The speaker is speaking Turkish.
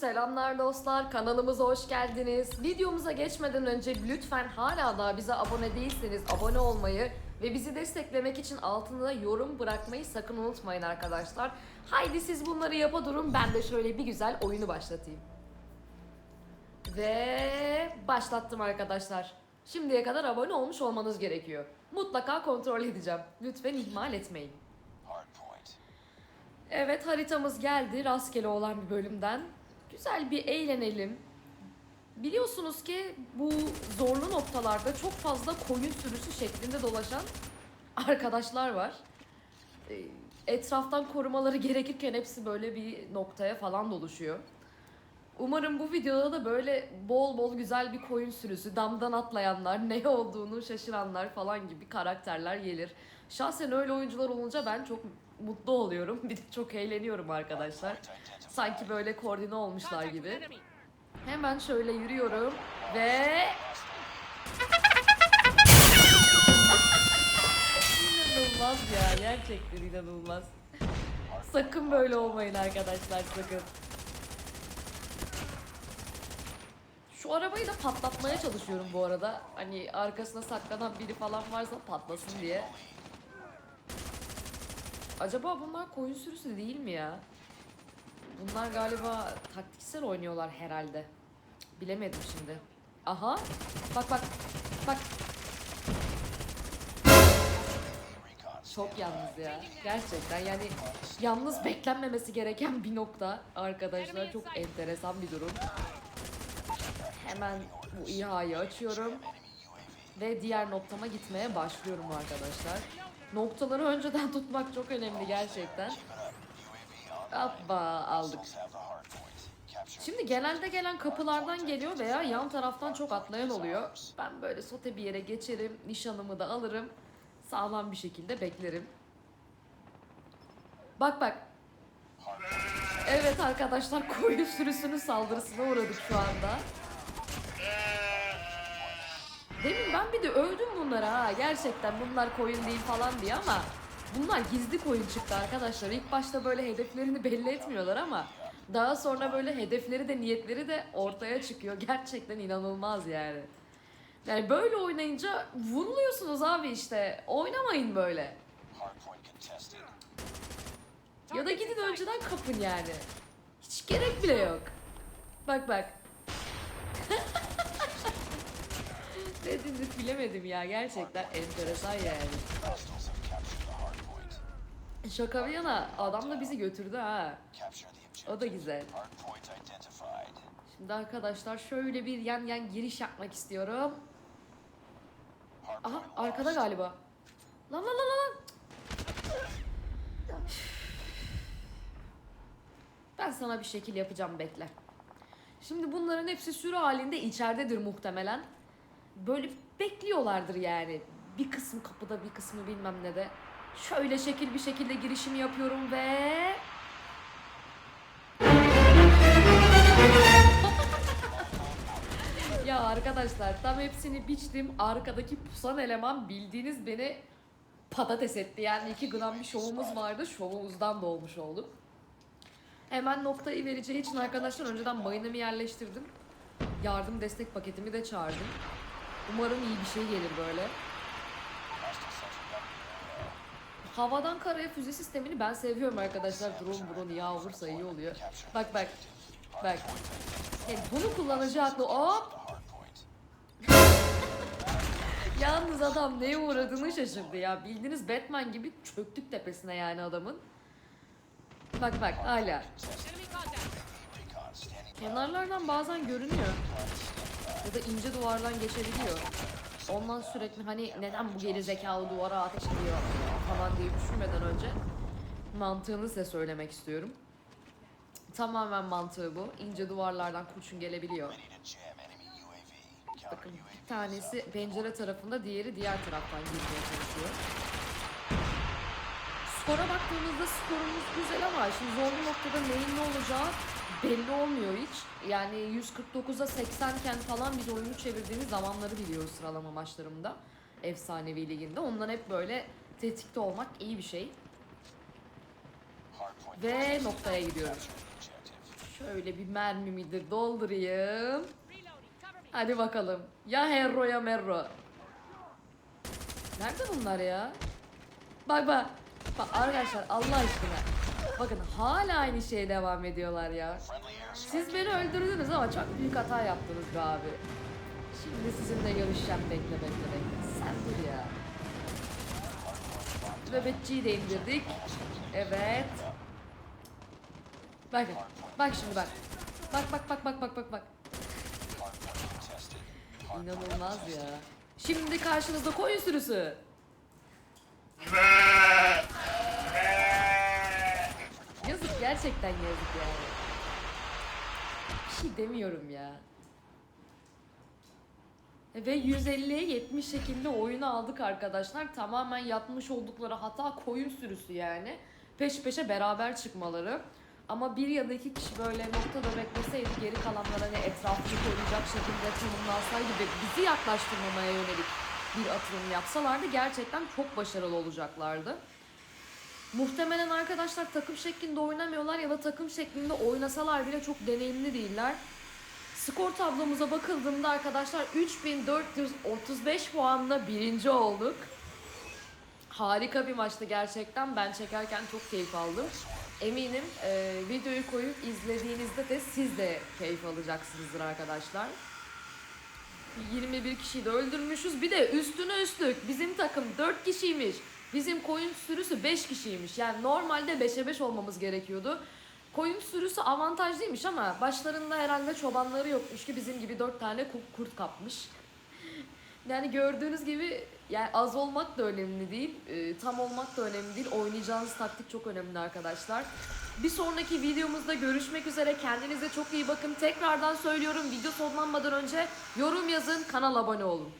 Selamlar dostlar, kanalımıza hoş geldiniz. Videomuza geçmeden önce lütfen hala daha bize abone değilseniz abone olmayı ve bizi desteklemek için altına yorum bırakmayı sakın unutmayın arkadaşlar. Haydi siz bunları yapa durun, ben de şöyle bir güzel oyunu başlatayım. Ve başlattım arkadaşlar. Şimdiye kadar abone olmuş olmanız gerekiyor. Mutlaka kontrol edeceğim. Lütfen ihmal etmeyin. Evet haritamız geldi rastgele olan bir bölümden. Güzel bir eğlenelim. Biliyorsunuz ki bu zorlu noktalarda çok fazla koyun sürüsü şeklinde dolaşan arkadaşlar var. Ee, Etraftan korumaları gerekirken hepsi böyle bir noktaya falan doluşuyor. Umarım bu videoda da böyle bol bol güzel bir koyun sürüsü, damdan atlayanlar, ne olduğunu şaşıranlar falan gibi karakterler gelir. Şahsen öyle oyuncular olunca ben çok mutlu oluyorum. Bir de çok eğleniyorum arkadaşlar. Sanki böyle koordine olmuşlar gibi. Hemen şöyle yürüyorum ve... inanılmaz ya, gerçekten inanılmaz. Sakın böyle olmayın arkadaşlar, sakın. Şu arabayı da patlatmaya çalışıyorum bu arada. Hani arkasına saklanan biri falan varsa patlasın diye. Acaba bunlar koyun sürüsü değil mi ya? Bunlar galiba taktiksel oynuyorlar herhalde. Bilemedim şimdi. Aha. Bak bak. Bak. Çok yalnız ya. Gerçekten yani yalnız beklenmemesi gereken bir nokta arkadaşlar. Çok enteresan bir durum. Hemen bu İHA'yı açıyorum. Ve diğer noktama gitmeye başlıyorum arkadaşlar. Noktaları önceden tutmak çok önemli gerçekten. Hoppa aldık. Şimdi genelde gelen kapılardan geliyor veya yan taraftan çok atlayan oluyor. Ben böyle sote bir yere geçerim, nişanımı da alırım. Sağlam bir şekilde beklerim. Bak bak. Evet arkadaşlar koyun sürüsünün saldırısına uğradık şu anda. Ben bir de övdüm bunları ha. Gerçekten bunlar koyun değil falan diye ama bunlar gizli koyun çıktı arkadaşlar. İlk başta böyle hedeflerini belli etmiyorlar ama daha sonra böyle hedefleri de niyetleri de ortaya çıkıyor. Gerçekten inanılmaz yani. Yani böyle oynayınca vuruluyorsunuz abi işte. Oynamayın böyle. Ya da gidin önceden kapın yani. Hiç gerek bile yok. Bak bak. ne denir bilemedim ya gerçekten enteresan yani. Şaka bir yana adam da bizi götürdü ha. O da güzel. Şimdi arkadaşlar şöyle bir yan yan giriş yapmak istiyorum. Aha arkada galiba. Lan lan lan. lan. Ben sana bir şekil yapacağım bekle. Şimdi bunların hepsi sürü halinde içeridedir muhtemelen. Böyle bekliyorlardır yani. Bir kısmı kapıda bir kısmı bilmem ne de. Şöyle şekil bir şekilde girişimi yapıyorum ve... Ya arkadaşlar tam hepsini biçtim. Arkadaki pusan eleman bildiğiniz beni patates etti. Yani 2 gram bir şovumuz vardı. Şovumuzdan da olmuş olduk. Hemen noktayı vereceği için arkadaşlar önceden mayınımı yerleştirdim. Yardım destek paketimi de çağırdım. Umarım iyi bir şey gelir böyle. Havadan karaya füze sistemini ben seviyorum arkadaşlar. Drone drone ya olursa iyi oluyor. Bak bak. Bak. Yani bunu kullanıcı aklı. Hop. Yalnız adam neye uğradığını şaşırdı ya. Bildiğiniz Batman gibi çöktük tepesine yani adamın. Bak bak hala. Kenarlardan bazen görünüyor. Ya da ince duvardan geçebiliyor. Ondan sürekli hani neden bu geri zekalı duvara ateş ediyor falan diye düşünmeden önce mantığını size söylemek istiyorum. Tamamen mantığı bu. İnce duvarlardan kurşun gelebiliyor. Bakın bir tanesi pencere tarafında, diğeri diğer taraftan girmeye çalışıyor. Skora baktığımızda skorumuz güzel ama şimdi zorlu noktada neyin ne olacağı belli olmuyor hiç. Yani 149'a 80 iken falan biz oyunu çevirdiğimiz zamanları biliyoruz sıralama maçlarımda. Efsanevi liginde. Ondan hep böyle tetikte olmak iyi bir şey. Ve noktaya objective. Şöyle bir mermimi de doldurayım. Hadi bakalım. Ya Herro ya Merro. Nerede bunlar ya? Bak bak. Bak arkadaşlar Allah aşkına. Bakın hala aynı şeye devam ediyorlar ya. Siz beni öldürdünüz ama çok büyük hata yaptınız be abi. Şimdi sizinle görüşeceğim bekle bekle bekle. Sen dur ya. Nöbetçiyi de indirdik. Evet. Bak bak şimdi bak. Bak bak bak bak bak bak bak. İnanılmaz ya. Şimdi karşınızda koyun sürüsü. Yazık gerçekten yazık yani. Bir şey demiyorum ya. Ve 150'ye 70 şekilde oyunu aldık arkadaşlar. Tamamen yapmış oldukları hata koyun sürüsü yani. Peş peşe beraber çıkmaları. Ama bir ya da iki kişi böyle noktada bekleseydi geri kalanlar hani etrafını koruyacak şekilde tanımlansaydı ve bizi yaklaştırmamaya yönelik bir atılım yapsalardı gerçekten çok başarılı olacaklardı. Muhtemelen arkadaşlar takım şeklinde oynamıyorlar ya da takım şeklinde oynasalar bile çok deneyimli değiller. Skor tablomuza bakıldığında arkadaşlar 3435 puanla birinci olduk. Harika bir maçtı gerçekten. Ben çekerken çok keyif aldım. Eminim e, videoyu koyup izlediğinizde de siz de keyif alacaksınızdır arkadaşlar. 21 kişiyi de öldürmüşüz. Bir de üstüne üstlük bizim takım 4 kişiymiş. Bizim koyun sürüsü 5 kişiymiş. Yani normalde 5'e 5 olmamız gerekiyordu. Koyun sürüsü avantajlıymış ama başlarında herhalde çobanları yokmuş ki bizim gibi 4 tane ku- kurt kapmış. Yani gördüğünüz gibi yani az olmak da önemli değil, e, tam olmak da önemli değil. Oynayacağınız taktik çok önemli arkadaşlar. Bir sonraki videomuzda görüşmek üzere. Kendinize çok iyi bakın. Tekrardan söylüyorum video sonlanmadan önce yorum yazın, kanala abone olun.